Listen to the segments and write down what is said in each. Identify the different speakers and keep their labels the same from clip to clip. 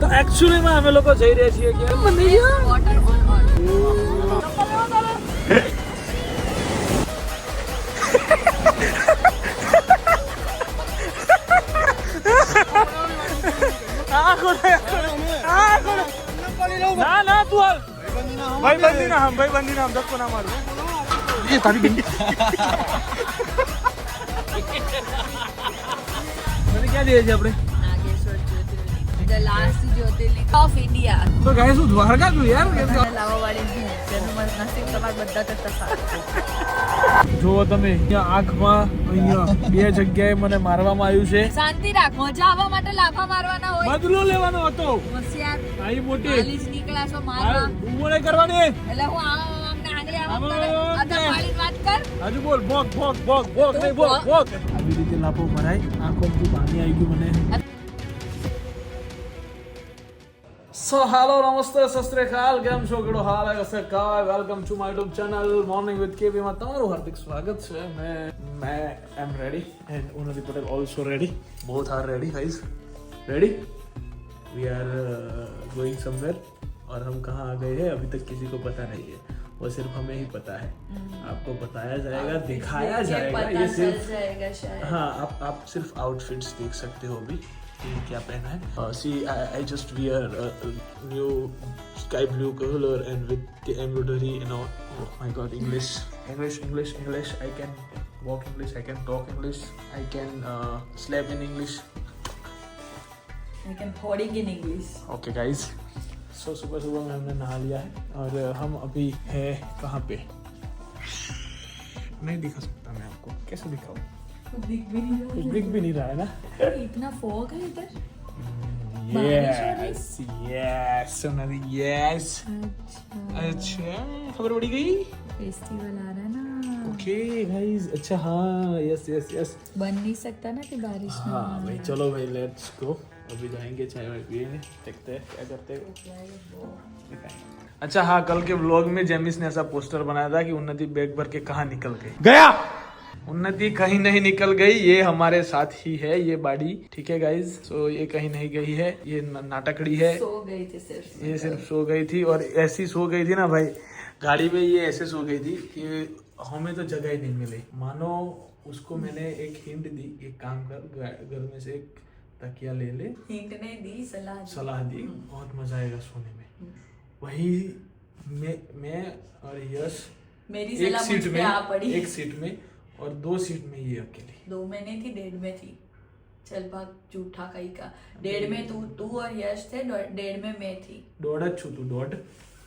Speaker 1: તો એકચ્યુઅલીમાં અમે લોકો જઈ રહ્યા છીએ કે ના ના તું હાલ ભાઈ બંધી ના હમ ભાઈ બંધી ના હમ ધક્કો ના મારું. એ તારી ક્યાં જઈએ છીએ આપણે?
Speaker 2: The last Jyotirlinga of India
Speaker 1: તો ગાય શું દ્વારકા તું યાર કેમ કે-
Speaker 2: લાવવાવાળી હું તેનું મને નસીબ તમારા બધા કરતા સારું
Speaker 1: જુઓ તમે અહીંયા આંખમાં અહીંયા બે જગ્યાએ મને મારવામાં આવ્યું છે.
Speaker 2: શાંતિ રાખ મજા આવવા માટે લાફા મારવાના હોય.
Speaker 1: બદલો લેવાનો હતો.
Speaker 2: હોશિયાર
Speaker 1: આઈ મોટી.
Speaker 2: નીકળ્યા છો મારવા
Speaker 1: કરવાની.
Speaker 2: એટલે હું આંગળી કરે. વાત કર.
Speaker 1: હજુ બોલ ભોગ ભોગ ભોગ ભોગ નહીં ભોગ ભોગ આવી રીતે લાફો મરાય આંખો પાણી આવી ગયું મને. સો હાલો નમસ્તે સસ્ત્રેકાલ કેમ છો કેડો હાલ હે કસે કાય welcome to my YouTube channel morning with KB માં તમારું હાર્દિક સ્વાગત છે મેં મેં am ready and Unnati Patel also ready both are ready guys ready we are going somewhere और हम कहाँ आ गए हैं अभी तक किसी को पता नहीं है वो सिर्फ हमें ही पता है आपको बताया जाएगा दिखाया जाएगा ये सिर्फ
Speaker 2: जाएगा शायद
Speaker 1: हाँ आप आप सिर्फ आउटफिट्स देख सकते हो अभी क्या पहना है? See I just wear new sky blue colour and with the embroidery and all my god English English English English I can walk English I can talk English I can slap in English
Speaker 2: I can hoarding in English
Speaker 1: okay guys so सुबह सुबह में हमने नहा लिया है और uh, हम अभी है कहाँ पे? नहीं दिखा सकता मैं आपको। कैसे दिखाऊँ?
Speaker 2: कुछ दिख भी नहीं
Speaker 1: कुछ दिख भी नहीं रहा है ना?
Speaker 2: इतना फॉग है इधर।
Speaker 1: यस यस सोनाली यस अच्छा। खबर पड़ी गई?
Speaker 2: फेस्टिवल आ रहा है ना।
Speaker 1: ओके गाइस अच्छा हाँ यस यस यस
Speaker 2: बन नहीं सकता ना कि बारिश में
Speaker 1: हाँ भाई चलो भाई लेट्स गो अभी जाएँगे चाय वाय पिएँगे देखते हैं क्या करते हैं अच्छा हाँ कल के व्लॉग में जेमिस ने ऐसा पोस्टर बनाया था कि उन्नति बैग भर के कहाँ निकल गई। गया! उन्नति कहीं नहीं निकल गई ये हमारे साथ ही है ये बाड़ी। ठीक है गाइज़ सो ये कहीं नहीं गई है ये नाटकड़ी है।
Speaker 2: सो गई थी सिर्फ़
Speaker 1: ये सिर्फ़ सो गई थी और ऐसी सो गई थी ना भाई गाड़ी में ये ऐसे सो गई थी कि हमें तो जगह ही नहीं मिली। मानो उसको मैंने एक हिंट दी एक काम कर घर में से एक तकिया ले ले।
Speaker 2: हिंट ने दी सलाह दी।
Speaker 1: सलाह दी बहुत मज़ा आएगा सोने में। वही मैं मैं और यश
Speaker 2: मेरी
Speaker 1: एक सीट में
Speaker 2: आ पड़ी।
Speaker 1: एक सीट में और दो सीट में ये अकेली
Speaker 2: दो में नहीं थी डेढ़ में थी चल भाग झूठा कहीं का डेढ़ में तू तू और यश थे डो- डेढ़ में मैं थी
Speaker 1: દોઢ જ છું તું દોઢ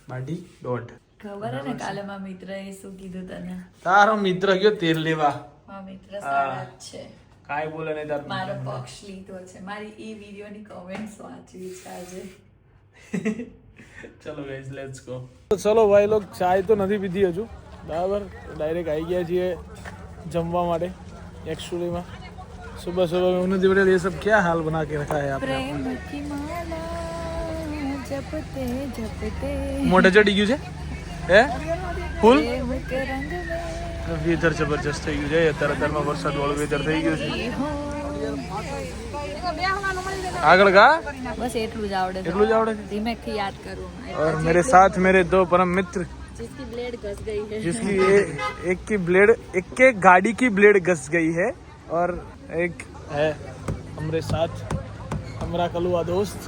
Speaker 1: બાડી દોઢ
Speaker 2: ખબર હે ને કાલે મારા મિત્રએ શું કીધું તને
Speaker 1: તારો મિત્ર ગયો તેલ લેવા
Speaker 2: મારા મિત્ર સારા જ છે
Speaker 1: કાંઈ બોલે નહીં તાર
Speaker 2: મારો પક્ષ લીધો છે મારી એ વિડીયોની કમેન્ટ્સ વાંચવી છે આજે
Speaker 1: ચલો ગાઈઝ લેટ્સ ગો ચલો ભાઈ લોગ ચાય તો નથી પીધી હજુ બરાબર ડાયરેક્ટ આવી ગયા છીએ જમવા માટે એકચ્યુઅલીમાં सुबह सुबह में उन्होंने पटेल ये सब क्या हाल बना के रखा है आपने
Speaker 2: પ્રેમ કી માલા જપતે જપતે
Speaker 1: મોઢે ચડી ગયું છે હે ફૂલ
Speaker 2: પ્રેમ કે રંગ મેં
Speaker 1: વેધર જબરજસ્ત થઈ ગયું છે અત્યારે અત્યારમાં વરસાદ વાળું વેધર થઈ ગયું છે આગળ गा
Speaker 2: બસ એટલું જ આવડે છે.
Speaker 1: એટલું જ આવડે છે
Speaker 2: ધીમેકથી યાદ કરું
Speaker 1: और मेरे साथ मेरे दो परम मित्र
Speaker 2: जिसकी ब्लेड घस गई है
Speaker 1: जिसकी ए, एक की ब्लेड एक के गाड़ी की ब्लेड घस गई है और एक है हमारे साथ हमारा कलुआ दोस्त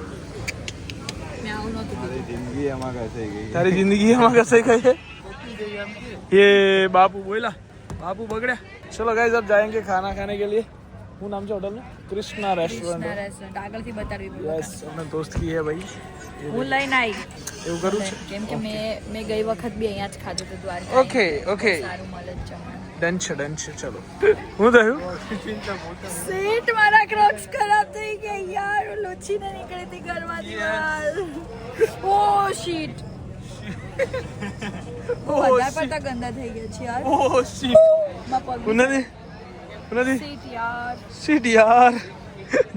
Speaker 2: મેં આવું નહોતું કીધું.
Speaker 1: તારી જિંદગી એમાં कैसे गई है ये बापू बोला बापू बगड़िया चलो गाइस अब जाएंगे खाना खाने के लिए શું નામ છે હોટલનું? કૃષ્ણા રેસ્ટોરન્ટ
Speaker 2: રેસ્ટોરન્ટ આગળથી બતાડવી
Speaker 1: યસ અમને દોસ્તકી હે ભાઈ.
Speaker 2: હું લઈને આવી
Speaker 1: એવું કરું છું?
Speaker 2: કેમ કે મેં મેં ગઈ વખત બી અહીંયા જ ખાધું હતું દ્વારકા
Speaker 1: ઓકે ઓકે
Speaker 2: સારું મળે છે
Speaker 1: ડન છે ડન છે ચલો. હું થયું?
Speaker 2: સીટ મારા ક્રોક્સ ખરાબ થઈ ગઈ યાર. લોચીને નીકળી હતી ઘરમાંથી યાર ઓ શીટ ઓ વધારે પડતા ગંદા થઈ ગયા છે યાર.
Speaker 1: ઓ શીટ
Speaker 2: ઉનાની પગ
Speaker 1: उन्होंने उन्होंने
Speaker 2: સીટ યાર
Speaker 1: शिट यार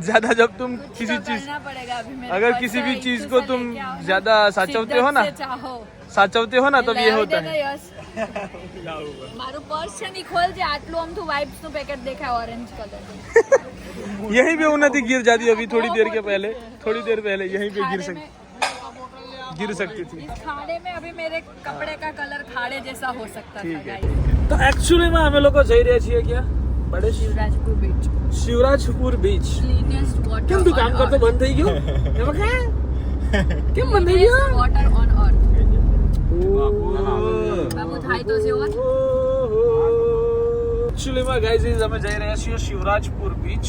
Speaker 1: ज्यादा जब तुम
Speaker 2: कुछ
Speaker 1: किसी
Speaker 2: तो
Speaker 1: चीज
Speaker 2: करना पड़ेगा अभी मेरे
Speaker 1: अगर
Speaker 2: पास
Speaker 1: किसी भी
Speaker 2: है,
Speaker 1: चीज
Speaker 2: इशू
Speaker 1: को
Speaker 2: से
Speaker 1: तुम
Speaker 2: लेके आओ ना।
Speaker 1: ज्यादा साचवते हो ना
Speaker 2: शिद्दत से चाहो
Speaker 1: साचवते हो ना तब
Speaker 2: ले
Speaker 1: ये
Speaker 2: आओ
Speaker 1: होता
Speaker 2: देना
Speaker 1: है
Speaker 2: यश મારું પર્સ છે ની ખોલ છે આટલું આમ વાઇબ્સ નું પેકેટ દેખાય ઓરેન્જ કલર
Speaker 1: यहीं पे उन्नति गिर जाती अभी थोड़ी देर के पहले थोड़ी देर पहले यहीं पे गिर सकती गिर सकती थी
Speaker 2: इस खाड़े में अभी मेरे कपड़े का कलर खाड़े जैसा हो सकता था गाइस
Speaker 1: તો એકચ્યુઅલી માં અમે લોકો જઈ રહ્યા છીએ ક્યાં બડે
Speaker 2: Shivrajpur beach
Speaker 1: Shivrajpur beach
Speaker 2: cleanest water
Speaker 1: કેમ તું કામ કરતો બંધ થઈ ગયો? એમાં કે કેમ બંધ થઈ ગયો?
Speaker 2: વોટર ઓન
Speaker 1: અર્થ
Speaker 2: બાપુ થાય તો જેવો
Speaker 1: એકચ્યુઅલીમાં ગાઈઝ અમે જઈ રહ્યા છીએ શિવરાજપુર બીચ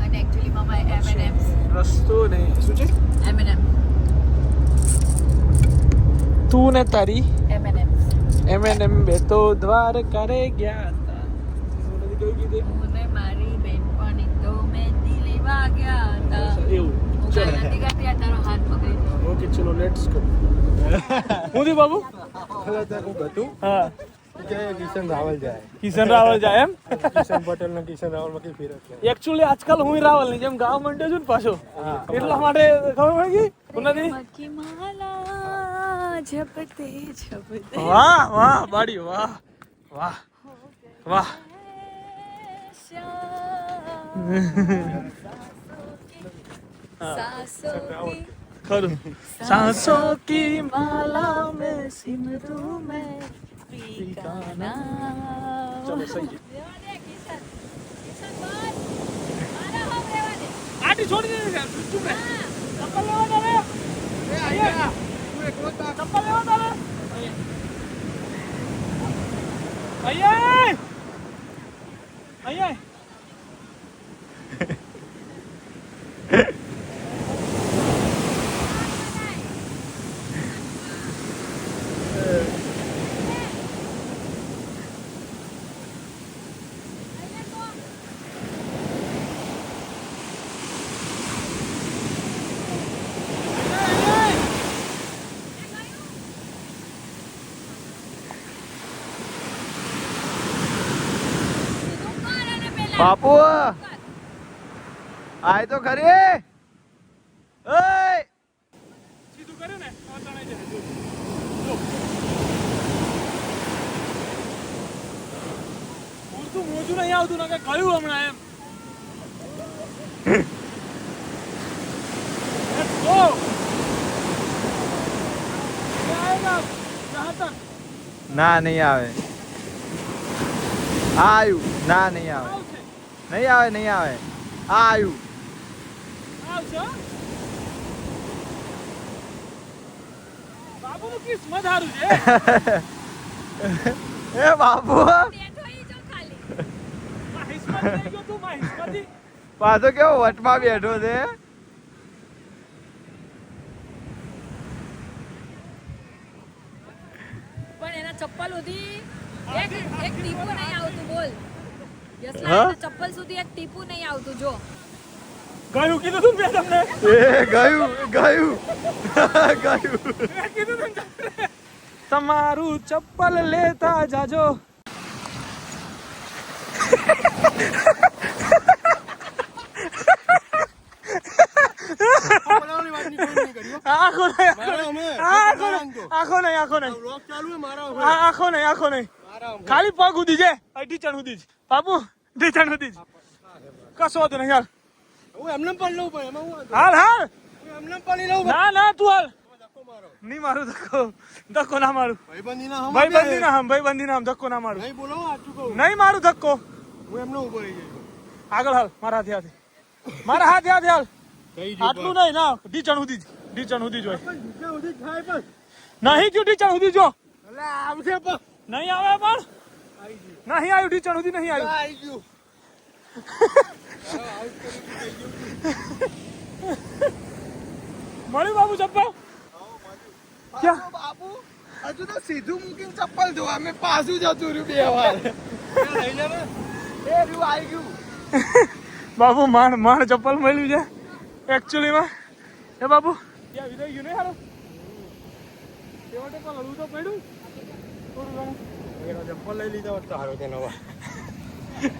Speaker 2: અને એકચ્યુઅલીમાં માય એમએનએમ્સ
Speaker 1: રસ્તો ને શું છે?
Speaker 2: એમએનએમ
Speaker 1: તું ને તારી એમએનએમ એમએનએમ બે તો દ્વાર કરે ગયા હતા નથી કયું કીધું
Speaker 2: હું ને મારી બેનપણી તો મહેંદી લેવા ગયા હતા
Speaker 1: એવું
Speaker 2: હું કાંઈ નથી કરતી આ તારો હાથ પકડી
Speaker 1: ઓકે ચલો લેટ્સ ગો હું દી બાબુ હા
Speaker 3: કિશન રાવલ જાય
Speaker 1: કિશન રાવલ જાય એમ
Speaker 3: કિશન પટેલ ને કિશન રાવલમાં કઈ ફેરત નહીં
Speaker 1: એકચ્યુઅલી આજકાલ હું રાવલની જેમ ગાવા માંડ્યો છું ને પાછો એટલા માટે ખબર પડી ગઈ ઉન્નતિ
Speaker 2: મકી માલા ઝપતે ઝપતે
Speaker 1: વાહ વાહ બાડી વાહ વાહ વાહ
Speaker 2: સાસો કી
Speaker 1: ખરું સાસો કી
Speaker 2: માલા મે સિમરું મે
Speaker 1: ચલો સહી આટી છોડી દે તું મે કપલ લેવા દે એ આયા તું એક વખત કપલ
Speaker 2: લેવા દે આયા આયા
Speaker 3: બાપુ! આય તો ખરી! ઓય!
Speaker 1: સીધું કર્યું ને? પૂરતું મોજું નહીં આવતું ને કયું હમણાં એમ.
Speaker 3: ના નહીં આવે. આવ્યું ના નહીં આવે. નહીં આવે નહીં આવે. આ એ બાપુ
Speaker 1: માહિસ્મતી
Speaker 3: પાછો કેવો વટમાં બેઠો છે?
Speaker 2: પણ એના ચપ્પલ સુધી એક એક ટીપું નહીં આવતું બોલ. ચપ્પલ સુધી એક ટીપું નહીં આવતું જો.
Speaker 1: ગયું કીધું તું મેં તમને?
Speaker 3: એ ગયું ગયું. ગયું.
Speaker 1: કીધું તું તમને. તમારું ચપ્પલ લેતા જાજો. આખો નહીં આખો નહીં. આખો નહીં આખો નહીં. આખો નહીં આખો નહીં. ખાલી પગ ઉધી છે? ઢીચણ ઉધી જ. બાપુ ઢીચણ ઉધી જ. કશો વાંધો નહીં હાલ. હાલ હાલ. ના ના તું હાલ. નહીં મારું ધક્કો. ધક્કો ના મારું. ભાઈ ભાઈબંધી ના હમ ભાઈ બંધી ના હમ ધક્કો ના મારું. નહીં મારું ધક્કો. આગળ હાલ મારા હાથે હાથે. મારા હાથે હાથે હાલ. આટલું નહીં ના ઢીચણ ઉધી જ. ઢીચણ ઉધી જ હોય. નહીં જો ઢીચણ ઉધી જો નહીં આવે પણ? નહીં આવ્યું ટીચર સુધી નહીં આવ્યું. આવી ગયું. મળ્યું બાબુ ચપ્પલ? ક્યાં
Speaker 3: બાબુ. હજુ તો સીધું મૂકીને ચપ્પલ જો અમે પાછું જતું રહ્યું બે વાર. એ રહ્યું આવી ગયું.
Speaker 1: બાબુ માણ માણ ચપ્પલ મળ્યું છે એકચ્યુઅલી માં. એ બાબુ. ત્યાં વિદાય ગયું નહીં હારું? માટે પણ હળવું તો પડ્યું.
Speaker 3: ચપ્પલ લઈ લીધા હોત તો હારો તે નવા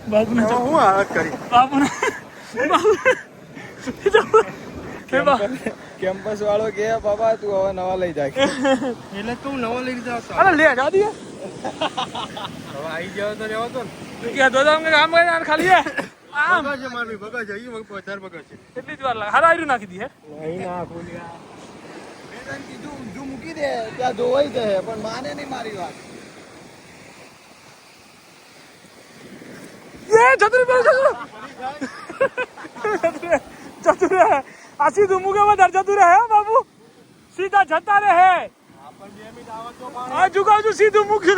Speaker 1: બાબુને
Speaker 3: હું હાલત કરી
Speaker 1: બાબુ
Speaker 3: કેમ્પસ વાળો કે બાબા તું હવે નવા લઈ જાય એટલે તું નવા લઈ લીધા
Speaker 1: અરે લે જા દીએ
Speaker 3: હવે આવી જાવ તો રહેવા દો ને.
Speaker 1: કે કામ કરે ખાલી હે? આમ.
Speaker 3: બગા છે મારવી બગા છે ઈ વખત વધારે બગા છે
Speaker 1: એટલી જ વાર લાગે. હારા આયરું નાખી દી હે?
Speaker 3: નહીં ના ખોલ્યા મેં તને કીધું ઊંધું મૂકી દે. ત્યાં ધોવાઈ દે પણ માને નહીં મારી વાત.
Speaker 1: ಏ ಚತುರಿ ಬರ ಚತುರ ચતુર આ સીધું મુગાવદાર જતું રહે બાબુ? સીધા જતા રહે. સીધું મૂકી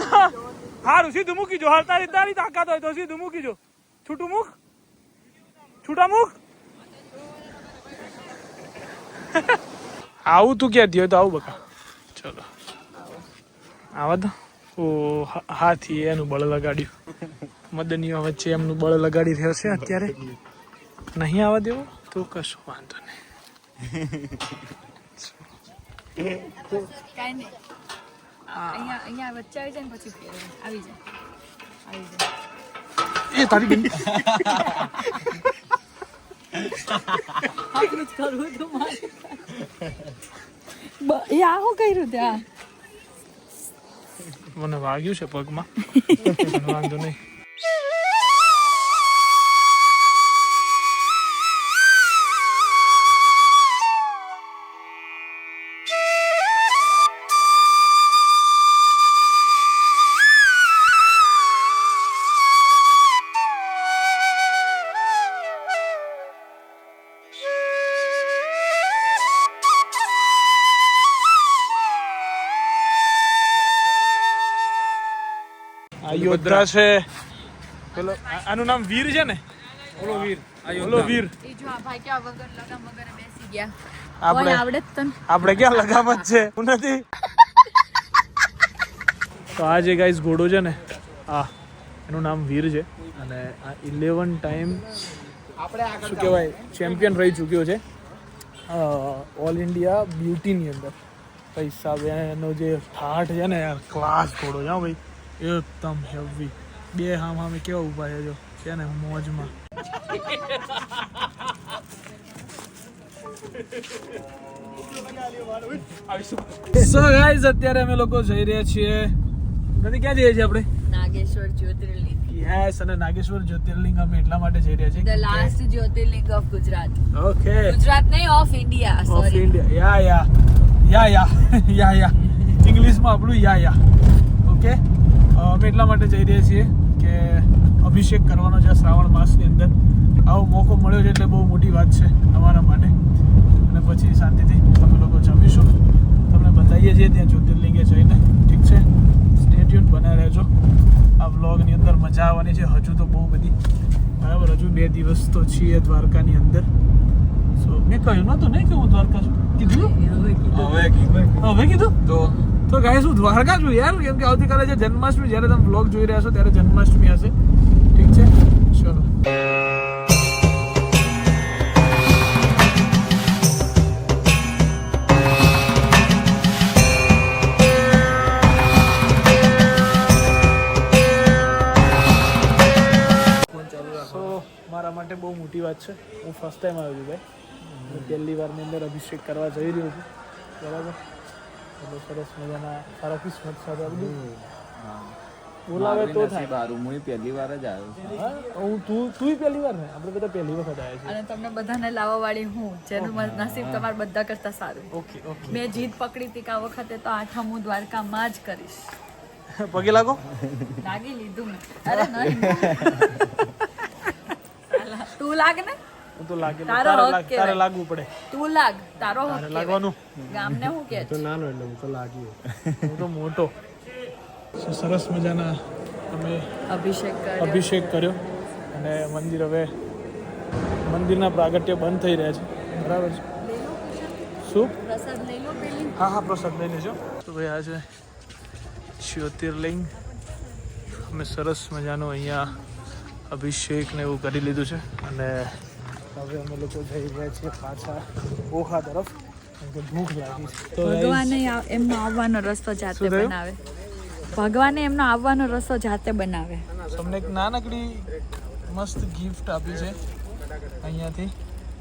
Speaker 1: હારું, સીધું મૂકી જો હાર તારી તારી તાકાત હોય તો સીધું મૂકી જો છૂટું મૂક. છૂટા આવું તું ક્યાં દે તો આવું બકા. ચલો. આવા તો. હાથી એનું બળ લગાડ્યું. મદનીઓ વચ્ચે એમનું બળ લગાડી રહ્યો છે અત્યારે. નહીં આવવા દેવો? તો કશું વાંધો નહીં. એ તારી બેન
Speaker 2: એ આ શું કર્યું ત્યાં?
Speaker 1: મને વાગ્યું છે પગમાં. વાંધો નહીં. યોદ્ધા છે. પેલો આનું નામ વીર છે ને?
Speaker 3: ઓલો વીર.
Speaker 1: ઓલો વીર.
Speaker 2: એ જો આ ભાઈ કેવા વગર લગામ વગર બેસી ગયા.
Speaker 1: આપણે
Speaker 2: આવડે જ
Speaker 1: આપણે ક્યાં લગામત છે? હું નથી. તો આ જે ગાઈઝ ઘોડો છે ને આ એનું નામ વીર છે. અને આ ઇલેવન ટાઈમ શું કહેવાય ચેમ્પિયન રહી ચૂક્યો છે. ઓલ ઇન્ડિયા બ્યુટીની અંદર. પૈસા એનો જે ઠાઠ છે ને યાર ક્લાસ ઘોડો છે હો ભાઈ. એકદમ હેવી બે હામ હામે કેવા ઊભા છે જો. છે ને મોજમાં. સો ગાઈઝ અત્યારે અમે લોકો જઈ રહ્યા છીએ. નથી ક્યાં જઈએ છીએ આપણે?
Speaker 2: નાગેશ્વર જ્યોતિર્લિંગ.
Speaker 1: યસ અને નાગેશ્વર જ્યોતિર્લિંગ અમે એટલા માટે જઈ રહ્યા છીએ.
Speaker 2: The last Jyotirlinga of Gujarat.
Speaker 1: Okay
Speaker 2: Gujarat નહીં of
Speaker 1: India
Speaker 2: of
Speaker 1: India yeah yeah yeah yeah yeah yeah ઇંગ્લિશમાં આપણું યા યા ઓકે અમે એટલા માટે જઈ રહ્યા છીએ કે અભિષેક કરવાનો છે શ્રાવણ માસની અંદર. આવો મોકો મળ્યો છે એટલે બહુ મોટી વાત છે અમારા માટે. અને પછી શાંતિથી અમે લોકો જમીશું. તમને બતાવીએ છીએ ત્યાં જ્યોતિર્લિંગે જઈને. ઠીક છે? સ્ટેટ્યુન બના રહેજો. આ વ્લોગની અંદર મજા આવવાની છે. હજુ તો બહુ બધી. બરાબર હજુ બે દિવસ તો છીએ દ્વારકાની અંદર. સો મેં કહ્યું નહોતું નહીં કે હું દ્વારકા છું? કીધું?
Speaker 3: હવે કીધું.
Speaker 1: હવે કીધું?
Speaker 3: તો
Speaker 1: તો ગાઈસ શું દ્વારકા છું યાર. કેમ કે આવતીકાલે જે જન્માષ્ટમી, જ્યારે તમે બ્લોગ જોઈ રહ્યા છો, ત્યારે જન્માષ્ટમી હશે. ઠીક છે? ચલો. મારા માટે બહુ મોટી વાત છે. હું ફર્સ્ટ ટાઈમ આવ્યો છું, ભાઈ. પહેલી વારની અંદર અભિષેક કરવા જઈ રહ્યો છું. બરાબર? એટલે સરસ મજાના સારા કિસ્મત સાથે બધું. બોલાવે તો થાય.
Speaker 4: બારું હું પહેલી વાર જ આવ્યો છું.
Speaker 1: હું તું તું પહેલી વાર ને આપણે બધા પહેલી વખત આવ્યા છીએ.
Speaker 2: અને તમને બધાને લાવવા વાળી હું જેનું નસીબ તમાર બધા કરતા સારું.
Speaker 1: Okay okay.
Speaker 2: મેં જીત પકડી હતી કે આ વખતે તો આઠમ હું દ્વારકામાં જ કરીશ.
Speaker 1: પગે લાગો?
Speaker 2: લાગી લીધું મેં. અરે નહીં તું લાગ ને.
Speaker 1: હું તો લાગે
Speaker 2: તારો હક
Speaker 1: તારે લાગવું પડે.
Speaker 2: તું લાગ તારો હક.
Speaker 1: લાગવાનું?
Speaker 2: ગામને હું કે તો
Speaker 3: નાનો એટલે હું તો લાગ્યું
Speaker 1: હું તો મોટો. સરસ મજાના અમે
Speaker 2: અભિષેક કર્યો.
Speaker 1: અભિષેક કર્યો. અને મંદિર હવે મંદિરના પ્રાગટ્ય બંધ થઈ રહ્યા છે. બરાબર છે. શું?
Speaker 2: પ્રસાદ લઈ લો પેલી?
Speaker 1: હા હા પ્રસાદ લઈ લેજો. તો ભાઈ આ છે જ્યોતિર્લિંગ. અમે સરસ મજાનો અહીંયા અભિષેક ને એવું કરી લીધું છે. અને હવે અમે લોકો જઈ રહ્યા છીએ પાછા ઓખા તરફ કે ભૂખ લાગી છે. તો
Speaker 2: ભગવાને એમનો આવવાનો રસ્તો જાતે બનાવે. ભગવાને એમનો આવવાનો રસ્તો જાતે બનાવે.
Speaker 1: તમને એક નાનકડી મસ્ત ગિફ્ટ આપી છે અહીંયાથી.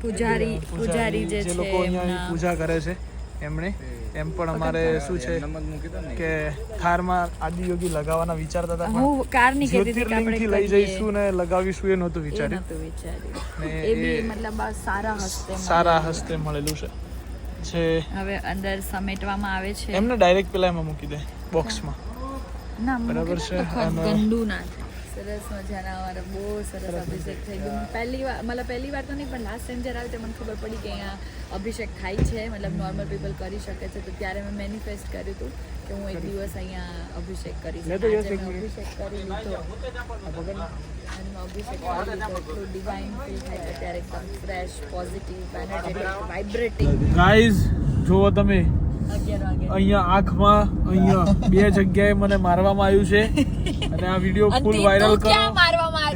Speaker 2: પૂજારી પૂજારી જે છે
Speaker 1: લોકો અહીંયા પૂજા કરે છે. એમણે. એમ પણ અમારે શું છે કે થારમાં આદિયોગી લગાવવાના વિચારતા હતા
Speaker 2: હું કારની કહેતી હતી આપણે
Speaker 1: લઈ જઈશું ને લગાવીશું એ નહોતું વિચાર્યું. ને
Speaker 2: એ બી મતલબ સારા હસ્તે
Speaker 1: સારા હસ્તે મળેલું છે. છે
Speaker 2: હવે અંદર સમેટવામાં આવે છે.
Speaker 1: એમને ડાયરેક્ટ પેલા એમાં મૂકી દે બોક્સમાં.
Speaker 2: ના
Speaker 1: બરાબર છે,
Speaker 2: ગંદુ ના થાય. સરસ મજાના અમારા બહુ સરસ અભિષેક થઈ ગયો. પહેલી વાર મતલબ પહેલી વાર તો નહીં પણ લાસ્ટ ટાઈમ જ્યારે આવી મને ખબર પડી કે અહીંયા અભિષેક થાય છે. મતલબ નોર્મલ પીપલ કરી શકે છે. તો ત્યારે મેં મેનિફેસ્ટ કર્યું હતું કે હું એક દિવસ અહીંયા અભિષેક કરીશ. અભિષેક કરી લીધો. અભિષેક કરી લીધો. એટલું ડિવાઇન ફીલ થાય છે ત્યારે એકદમ fresh positive energetic vibrating
Speaker 1: guys જુઓ તમે. અહીંયા આંખમાં અહીંયા બે જગ્યાએ મને મારવામાં આવ્યું છે અને આ વીડિયો ફૂલ વાયરલ કરો?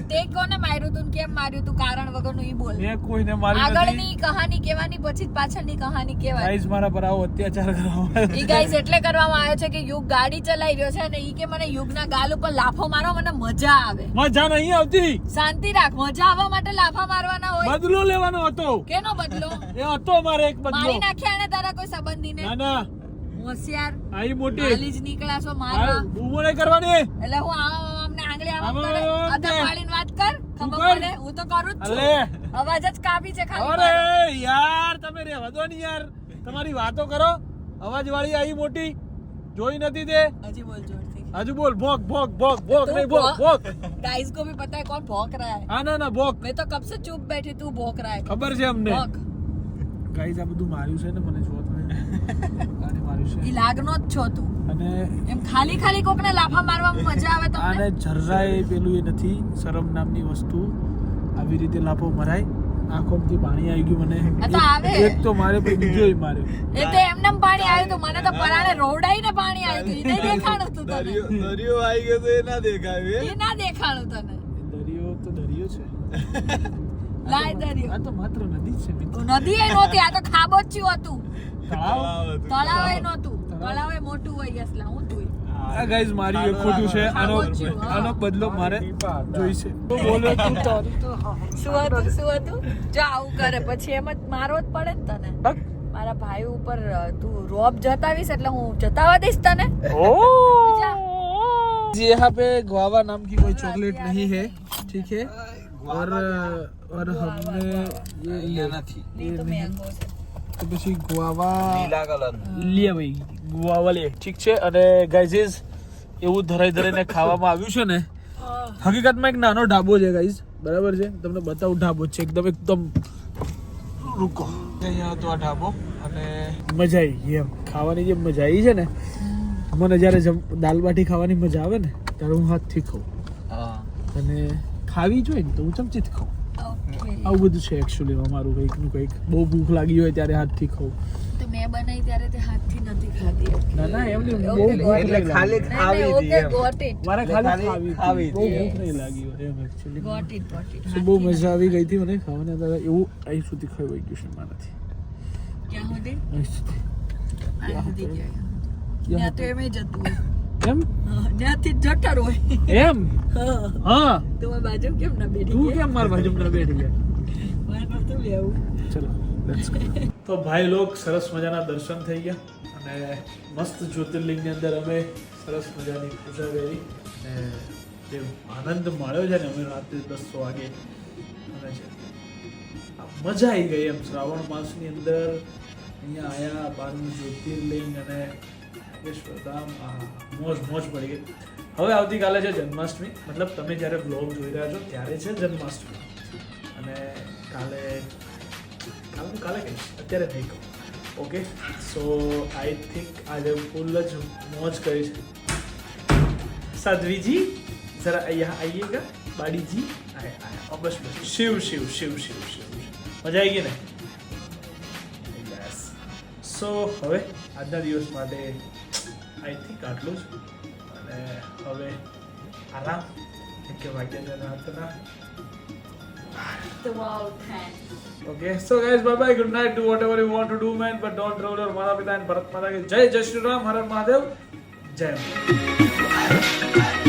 Speaker 2: તે કોને માર્યું તું કેમ માર્યું તું? કારણ વગરનું ઈ બોલ.
Speaker 1: મેં કોઈને મારી નથી.
Speaker 2: આગળની કહાની કહેવાની પછી પાછળની કહાની કહેવાય.
Speaker 1: ગાઈઝ મારા પર આવો અત્યાચાર કરવામાં
Speaker 2: ઈ. ગાઈસ એટલે કરવામાં આવ્યો છે કે યુગ ગાડી ચલાવી રહ્યો છે અને ઈ કે મને યુગના ગાલ ઉપર લાફો મારો મને મજા આવે.
Speaker 1: મજા નહીં આવતી.
Speaker 2: શાંતિ રાખ મજા આવવા માટે લાફા મારવાના હોય.
Speaker 1: બદલો લેવાનો હતો.
Speaker 2: કેનો બદલો?
Speaker 1: એ હતો મારે એક બદલો.
Speaker 2: મારી નાખ્યા ને તારા કોઈ સંબંધીને?
Speaker 1: ના ના.
Speaker 2: હોશિયાર.
Speaker 1: આઈ મોટી.
Speaker 2: ગાલી જ નીકળ્યા છો મારવા.
Speaker 1: આ કરવાની.
Speaker 2: એટલે હું આમ અમને આંગળી આમ કરે અધા જ કાપી છે ખાલી
Speaker 1: યાર તમે રહેવા દો ને યાર. તમારી વાતો કરો. અવાજ વાળી આવી મોટી. જોઈ નથી દે
Speaker 2: હજી બોલ જોરથી.
Speaker 1: હજુ બોલ. ભોક ભોક ભોક ભોક નહીં ભોક
Speaker 2: ભોક. ગાઈસ કો ભી પતા હે કોણ ભોક રહા
Speaker 1: હે. ના ના ભોક.
Speaker 2: મેં તો કબ સે ચૂપ બેઠી તું ભોક રહા હે.
Speaker 1: ખબર છે અમને. ગાઈસ આ બધું માર્યું છે ને મને જોત
Speaker 2: ઈ લાગનો જ છો તું.
Speaker 1: અને
Speaker 2: એમ ખાલી ખાલી કોકને લાફા મારવામાં મજા આવે
Speaker 1: આને
Speaker 2: તમને
Speaker 1: જરાય પેલું એ નથી શરમ નામની વસ્તુ. આવી રીતે લાફો મરાય. આંખોમાંથી પાણી આવી ગયું મને.
Speaker 2: આ આવે.
Speaker 1: એક- તો મારે પછી બીજો માર્યો.
Speaker 2: એ તો પાણી આવ્યું તું. મને તો પરાણે રોવડાઈને પાણી આવ્યું તું. ઈ દેખાણું તું તને.
Speaker 4: દરિયો દરિયો આવી ગયો તો એ ના દેખાય
Speaker 2: એ ના દેખાણું તને.
Speaker 1: દરિયો તો દરિયો છે.
Speaker 2: લાય દરિયો.
Speaker 1: આ તો માત્ર નદી છે
Speaker 2: નદી એ નહોતી આ તો ખાબોચ્યું હતું.
Speaker 1: તળાવ
Speaker 2: તળાવ એ નહોતું તળાવ એ મોટું હોય યસલા હું તું
Speaker 1: આ ગાઈઝ મારી એ ખોટું છે આનો
Speaker 2: ખાબોચિયું, હા.
Speaker 1: આનો બદલો મારે જોઈશે તો બોલ્યો તું તારી તો હા.
Speaker 2: શું હતું શું હતું જો આવું કરે પછી એમ જ મારવો જ પડે ને તને
Speaker 1: બક.
Speaker 2: મારા ભાઈ ઉપર અ, તું રોબ જતાવીશ એટલે હું જતાવા દઈશ તને
Speaker 1: जी यहाँ पे गुआवा नाम की कोई चॉकलेट नहीं है ठीक है और और हमने ये लिया
Speaker 4: નથી
Speaker 1: ये
Speaker 2: તો
Speaker 1: नहीं
Speaker 2: મેંગો છે
Speaker 1: તો પછી ગુઆવા
Speaker 4: લીલા કલર
Speaker 1: લે ભાઈ ગુઆવા લે. ઠીક છે? અને ગાઈઝ એવું ધરાઈ ધરાઈને ખાવામાં આવ્યું છે ને હકીકતમાં એક નાનો ઢાબો છે ગાઈઝ બરાબર છે? તમને બતાવું ઢાબો છે એકદમ એકદમ રૂકો. અહીંયા હતો આ ઢાબો અને મજા આવી એમ. ખાવાની જે મજા આવી છે ને મને જ્યારે દાલ બાટી ખાવાની મજા આવે ને ત્યારે હું હાથથી ખાઉં.
Speaker 4: હા.
Speaker 1: અને ખાવી જોઈએ ને તો હું ચમચીથી ખાઉં. આવું બધું છે એકચ્યુઅલી અમારું કંઈકનું કંઈક. બહુ ભૂખ લાગી હોય ત્યારે હાથથી ખાઉં.
Speaker 2: તો મેં બનાવી ત્યારે તે હાથથી નથી ખાધી.
Speaker 1: ના ના એમ નહીં બહુ ભૂખ
Speaker 4: એટલે ખાલી ખાવી હતી
Speaker 2: ગોટ ઇટ
Speaker 1: મારે ખાલી
Speaker 4: ખાલી
Speaker 1: ખાવી
Speaker 4: ખાવી
Speaker 1: બહુ ભૂખ નહીં લાગી હોય એમ actually.
Speaker 2: Got it got it
Speaker 1: So, બહુ મજા આવી ગઈ હતી મને ખાવાની. અંદર એવું અહીં સુધી ખવાઈ ગયું છે મારાથી.
Speaker 2: ક્યાં સુધી?
Speaker 1: અહીં સુધી.
Speaker 2: ગયા ત્યાં તો એમ જ હતું.
Speaker 1: એમ
Speaker 2: હા, ત્યાંથી જટર હોય.
Speaker 1: એમ?
Speaker 2: હા. તો બાજુ કેમ ના બેઠી
Speaker 1: તું કેમ માર બાજુ ના બેઠી ગયા
Speaker 2: મારે નહોતું લેવું
Speaker 1: ચલો તો ભાઈ લોક સરસ મજાના દર્શન થઈ ગયા અને મસ્ત જ્યોતિર્લિંગની અંદર અમે સરસ મજાની પૂજા કરી અને જે આનંદ મળ્યો છે ને અમે રાત્રે દસ વાગે અમે છે મજા આવી ગઈ એમ. શ્રાવણ માસની અંદર અહીંયા આયા બારનું જ્યોતિર્લિંગ અને વિશ્વધામ મોજ મોજ પડી ગઈ. હવે આવતીકાલે છે જન્માષ્ટમી. મતલબ તમે જ્યારે બ્લોગ જોઈ રહ્યા છો, ત્યારે છે જન્માષ્ટમી. અને કાલે કાલે કાલે કહીશ, અત્યારે નહીં કહું. ઓકે સો આઈ થિંક આજે ફૂલ જ મોજ કરી છે સાધ્વીજી, જરા અહીંયા આઈએગા બાડીજી? આયા oh, બસ બસ. શિવ શિવ શિવ શિવ શિવ મજા આવી ગઈ ને? સો હવે આજના દિવસ માટે આઈ થિંક આટલું જ અને હવે આરામ કેમ કે વાગ્યા રાતના. Okay, so guys, bye bye. Good night. Do whatever you want to do, man. But don't roll your Mata Pita and Bharat Mata ki Jai Jai Shri Ram, Har Har Mahadev. Jai. Mata.